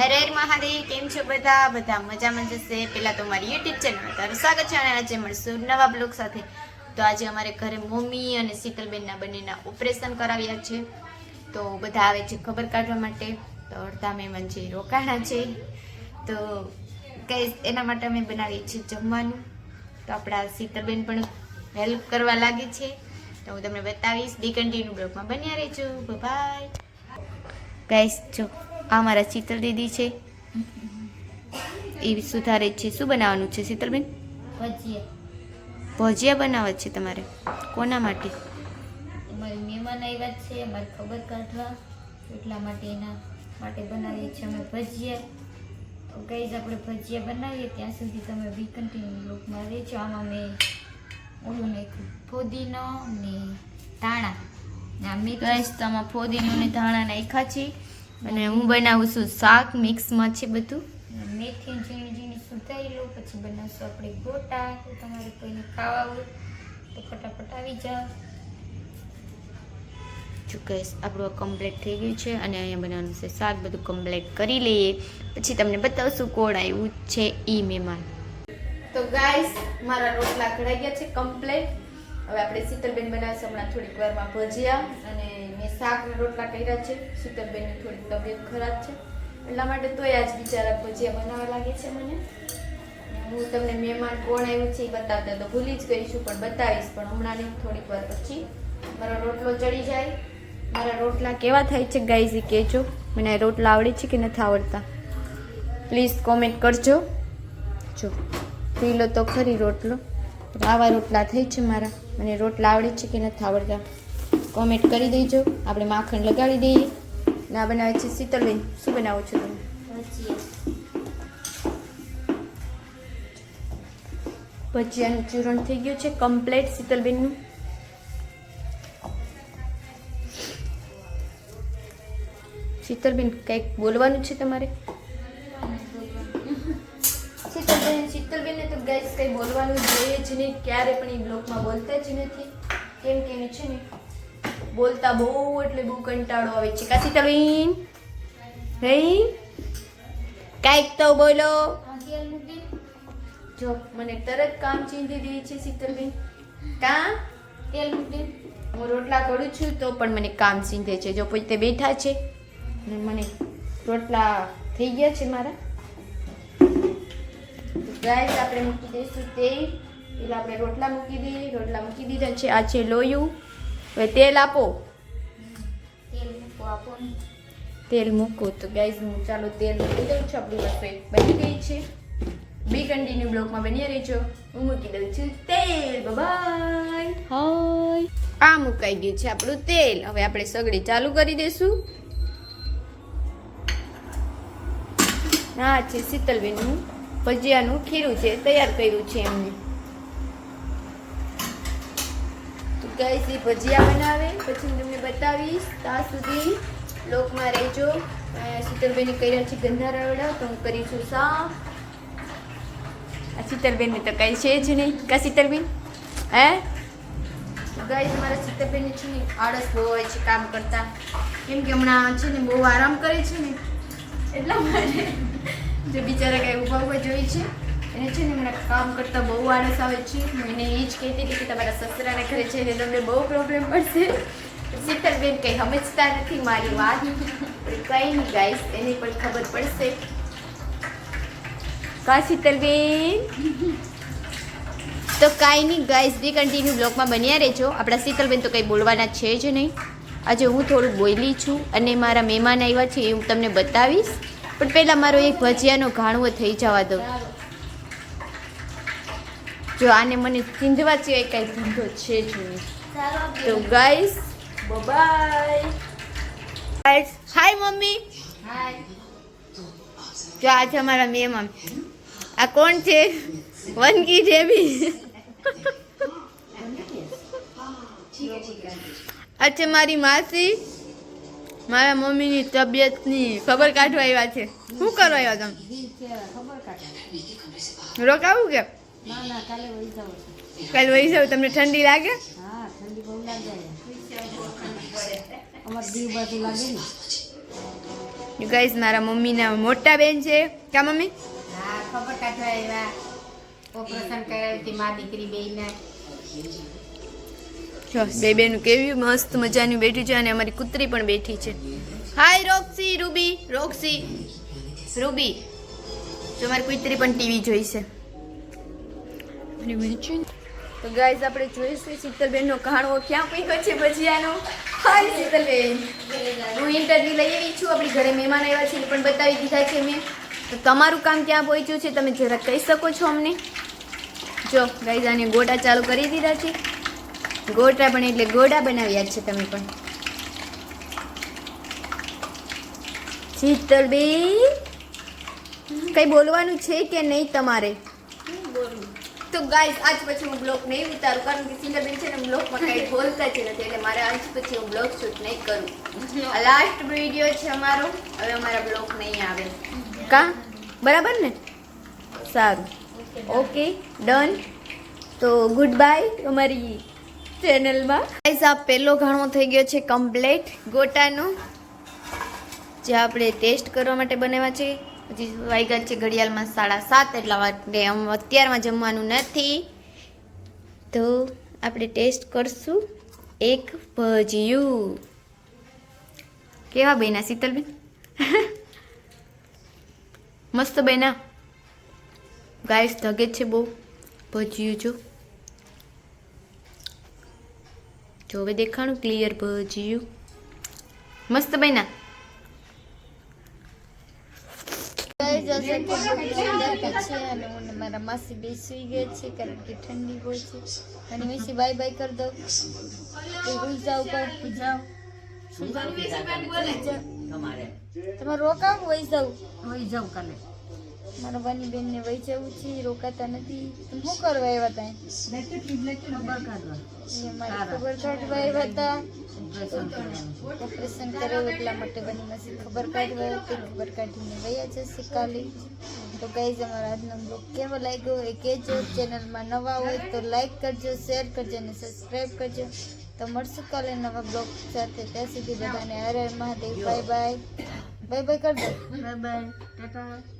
હરે હર મહાદેવ, કેમ છો બધા? બધા મજામાં જશે. પહેલાં તો મારી યુટ્યુબ ચેનલ તારું સ્વાગત છે અને આજે મળશું નવા બ્લોગ સાથે. તો આજે અમારે ઘરે મમ્મી અને શીતલબેનના બંનેના ઓપરેશન કરાવ્યા છે. તો બધા આવે છે ખબર કાઢવા માટે. તો અડધા મહેમાન છે, રોકાણા છે. તો કઈ એના માટે અમે બનાવીએ છીએ જમવાનું. તો આપણા શીતલબેન પણ હેલ્પ કરવા લાગે છે. તો હું તમને બતાવીશ. ડી કન્ટિન્યુ બ્લોગમાં બન્યા રહેજો. બાય ગાઈસ જો આ મારા શીતલ દીદી છે. એ સુધારે છે. શું બનાવવાનું છે શીતલબેન? ભજીયા. ભજીયા બનાવવા છે તમારે? કોના માટે? મહેમાન આવ્યા છે. અમારે ખબર કાઢવા. એટલા માટે એના માટે બનાવીએ છીએ અમે ભજીયા. ગઈઝ આપણે ભજીયા બનાવીએ. ત્યાં સુધી તમે બી કન્ટિન્યુ લુકમાં રહેજો. આમાં મેં ઓલું નાખ્યું. ફોદીનો ને ધાણા. ને આ મેં ગાઈસ તો આમાં ફોદીનું ને ધાણા નાખ્યા છે. અને હું બનાવું છું શાક મિક્સમાં છે બધું. મેથી ઝીણી ઝીણી સુધારી લો પછી બનાવશું આપણે ગોટા. તો તમારે કોઈને ખાવા હોય તો ફટાફટ આવી જાઓ. જો આપણું કમ્પ્લીટ થઈ ગયું છે અને અહીંયા બનાવવાનું છે શાક બધું કમ્પ્લીટ કરી લઈએ. પછી તમને બતાવશું કોણ આવ્યું છે ઈ મહેમાન તો ગાઈસ મારા રોટલા કઢાઈ ગયા છે કમ્પ્લીટ હવે આપણે શીતલબેન બનાવશે. હમણાં થોડીક વારમાં ભજીયા અને મેં શાક રોટલા કર્યા છે. શીતલબેનની થોડીક તબિયત ખરાબ છે. એટલા માટે તોય આજ બિચારા ભજીયા બનાવવા લાગે છે મને. હું તમને મહેમાન કોણ આવ્યું છે એ બતાવતા તો ભૂલી જ ગઈશું, પણ બતાવીશ. પણ હમણાં નહીં થોડીક વાર પછી મારો રોટલો ચડી જાય. મારા રોટલા કેવા થાય છે ગાઈઝ કહેજો. મને રોટલા આવડે છે કે નથી આવડતા? પ્લીઝ કોમેન્ટ કરજો. જો પી લો તો ખરી રોટલો. તો આવા રોટલા થઈ છે મારા. મને રોટલા આવડે છે કે નથી આવડતા? કોમેન્ટ કરી દેજો. આપણે માખણ લગાડી દઈએ. ના બનાવે છે શીતલબેન શું બનાવો છો તમે? ભજીયા. ભજીયાનું ચૂરણ થઈ ગયું છે કમ્પ્લેટ શીતલબેનનું શીતલબેન કંઈક બોલવાનું છે તમારે? ગેસ કંઈ બોલવાનું જોઈએ જ નહીં, ક્યારે પણ એ બ્લોગમાં બોલતા જ નથી. કેમ કે છે ને, બોલતા બહુ, એટલે બહુ કંટાળો આવે છે. કાશી શીતલબેન હઈ કાંઈક તો બોલો. જો, મને તરત કામ ચીંધી દે છે શીતલબેન. કા? તેલ મૂકી હું રોટલા કરું છું તો પણ મને કામ ચીંધે છે. જો પોતે બેઠા છે મને રોટલા થઈ ગયા છે મારા. ગાઈસ આપણે મૂકી દઈશું તેલ. પેલા આપણે રોટલા મૂકી દઈએ. રોટલા મૂકી દીધા છે. આ છે લોયું. હવે તેલ આપો. તેલ મૂકો આપો. તેલ મૂકો. તો ગાઈઝ હું ચાલો તેલ મૂકી દઉં છું. આપણી રસોઈ બની ગઈ છે. બી કન્ટિન્યુ બ્લોકમાં બની રહેજો. હું મૂકી દઉં છું તેલ. બાય હાય આ મુકાઈ ગયું છે આપણું તેલ. હવે આપણે સગડી ચાલુ કરી દઈશું. હા છે શીતલબેનનું. ભજીયાનું ખીરું છે તૈયાર કર્યું છે એમને. તો ગાઈસ એ ભજીયા બનાવે. પછી હું તમને બતાવીશ. ત્યાં સુધી લોકમાં રહેજો. શીતલબેને કર્યા છે ગંધા રવડા તો હું કરીશું સાફ. આ શીતલબેનને તો કઈ છે જ નહીં. કા શીતલબેન? હે? ગાઈસ મારા શીતલબેનને છે ને આળસ બહુ હોય છે કામ કરતા. કેમ કે હમણાં છે ને બહુ આરામ કરે છે ને. એટલા માટે જે બિચારા કઈ ઊભા ઊભા જોઈ છે, એને છે ને મને કામ કરતા બહુ આળસ આવે છે. હું એને એ જ કહેતી હતી કે તમારા સસરાને ઘરે છે ને તમને બહુ પ્રોબ્લેમ પડશે શીતલબેન કંઈ સમજતા નથી, મારી વાત. કંઈ નહીં ગાઈસ એની પણ ખબર પડશે. કા શીતલબેન તો કાંઈ નહીં ગાઈસ બી કન્ટિન્યુ બ્લોગમાં બન્યા રહેજો. આપણા શીતલબેન તો કંઈ બોલવાના છે જ નહીં. આજે હું થોડું બોલી છું અને મારા મહેમાન આવ્યા છે એ હું તમને બતાવીશ. પણ પહેલાં મારો એક ભજીયાનો ઘાણવું થઈ જવા દો. જો આને મને ચીંધવા સિવાય કાંઈ ધંધો છે જ નહીં. તો guys bye guys hi mummy. જો આ છે અમારા મહેમાન આ કોણ છે? વનકી જેવી. આ છે મારી માસી. મારા મમ્મીની તબિયતની ખબર કાઢવા આવ્યા છે. શું કરવા આવ્યા તમે? રોકાવું કે? કાલે વહી જાવ તમને ઠંડી લાગે? યુ ગાઈસ મારા મમ્મીના મોટા બેન છે. કા મમ્મી? ખબર કાઢવા આવ્યા. ઓપરેશન કરાવ્યું હતી મા દીકરી બેયને. જો બે બેનું કેવી મસ્ત મજાની બેઠી છે અને અમારી કૂતરી પણ બેઠી છે. હાય રોક્સી રૂબી રોક્સી. રૂબી જો મારી કૂતરી પણ ટીવી જોઈશે. તો ગાઈઝ આપણે જોઈશું શીતલબેનનો કહાણો ક્યાં પીકો છે ભજીયાનો? હાય શીતલબેન. હું ઇન્ટરવ્યૂ લઈ આવી છું આપણી ઘરે મહેમાન આવ્યા છે પણ બતાવી દીધા છે મેં. તો તમારું કામ ક્યાં પહોંચ્યું છે તમે જરા કહી શકો છો અમને? જો ગાઈઝ આને ગોટા ચાલુ કરી દીધા છે. ગોટા પણ એટલે ગોડા બનાવ્યા છે તમે પણ. શીતલબેન, કઈ બોલવાનું છે કે નહીં તમારે? તો ગાઈસ આજ પછી હું બ્લોગ નહીં ઉતારું, કારણ કે શીતલબેન છે ને બ્લોગમાં કંઈ બોલતા જ નથી, એટલે મારે આજ પછી હું બ્લોગ શૂટ નહીં કરું. આ લાસ્ટ વીડિયો છે અમારો, હવે અમારા બ્લોગ નહીં આવે. કા? બરાબર ને? સારું. ઓકે ડન તો ગુડ બાય અમારી ચેનલમાં. ગાઈસ આ પહેલો ઘણો થઈ ગયો છે કમ્પ્લેટ ગોટાનો. જે આપણે ટેસ્ટ કરવા માટે બનાવ્યા છે. પછી વાગ્યા છે ઘડિયાળમાં સાડા સાત, એટલા માટે અત્યારમાં જમવાનું નથી. તો આપણે ટેસ્ટ કરશું. એક ભજીયું. કેવા બેના શીતલબેન? મસ્ત બેના ગાઈસ ધગે છે બહુ. ભજીયું જો. જો હવે દેખાણું ક્લિયર ભજીયું. મસ્ત બન્યા. મારા માસી બે સુઈ ગયા છે કારણ કે ઠંડી બહુ છે. અને મેસી બાય બાય કરી દઉં. તો હુઈ જાવ પર જાવ તમારે. રોકાવ વહી જવું વહી જાઉં કાલે. મારા વાની બેન ને વહી જવું છે રોકાતા નથી. શું કરવા આવ્યા હતા ખબર કાઢવા આવ્યા હતા ઓપરેશન કરાવ્યું એટલા માટે બની મસી ખબર કાઢવા તે. ખબર કાઢીને વયા જશે કાલે. તો ગાઈઝ અમારો આજનો બ્લોગ કેવો લાગ્યો એ કહેજો. ચેનલમાં નવા હોય તો લાઈક કરજો શેર કરજો અને સબસ્ક્રાઈબ કરજો. તો મળશું કાલે નવા બ્લોગ સાથે. ત્યાં સુધી બધાને હર Mahadev. Bye bye bye bye કરજો. Bye bye tata